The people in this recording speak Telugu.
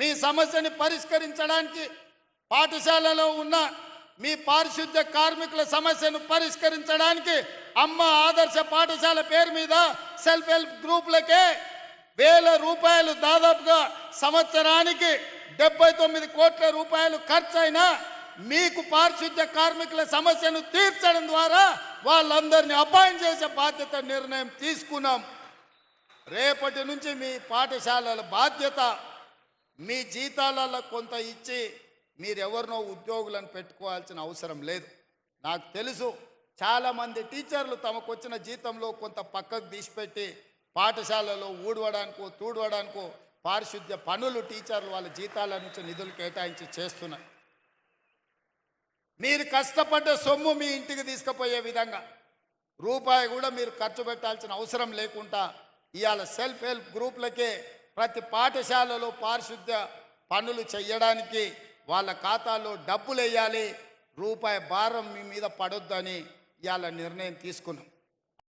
మీ సమస్యని పరిష్కరించడానికి పాఠశాలలో ఉన్న మీ పారిశుద్ధ్య కార్మికుల సమస్యను పరిష్కరించడానికి అమ్మ ఆదర్శ పాఠశాల పేరు మీద సెల్ఫ్ హెల్ప్ గ్రూపులకే వేల రూపాయలు దాదాపుగా సంవత్సరానికి డెబ్బై తొమ్మిది కోట్ల రూపాయలు ఖర్చైనా మీకు పారిశుద్ధ్య కార్మికుల సమస్యను తీర్చడం ద్వారా వాళ్ళందరినీ అపాయింట్ చేసే బాధ్యత నిర్ణయం తీసుకున్నాం. రేపటి నుంచి మీ పాఠశాలల బాధ్యత మీ జీతాలలో కొంత ఇచ్చి మీరెవరినో ఉద్యోగులను పెట్టుకోవాల్సిన అవసరం లేదు. నాకు తెలుసు చాలామంది టీచర్లు తమకు వచ్చిన జీతంలో కొంత పక్కకు తీసిపెట్టి పాఠశాలలో ఊడవడానికో తూడవడానికో పారిశుద్ధ్య పనులు టీచర్లు వాళ్ళ జీతాల నుంచి నిధులు కేటాయించి చేస్తున్నారు. మీరు కష్టపడ్డ సొమ్ము మీ ఇంటికి తీసుకుపోయే విధంగా రూపాయి కూడా మీరు ఖర్చు పెట్టాల్సిన అవసరం లేకుండా ఇవాళ సెల్ఫ్ హెల్ప్ గ్రూప్లకే ప్రతి పాఠశాలలో పారిశుద్ధ్య పనులు చేయడానికి వాళ్ళ ఖాతాలో డబ్బులు వేయాలి. రూపాయి భారం మీ మీద పడొద్దని ఇవాళ నిర్ణయం తీసుకున్నాం.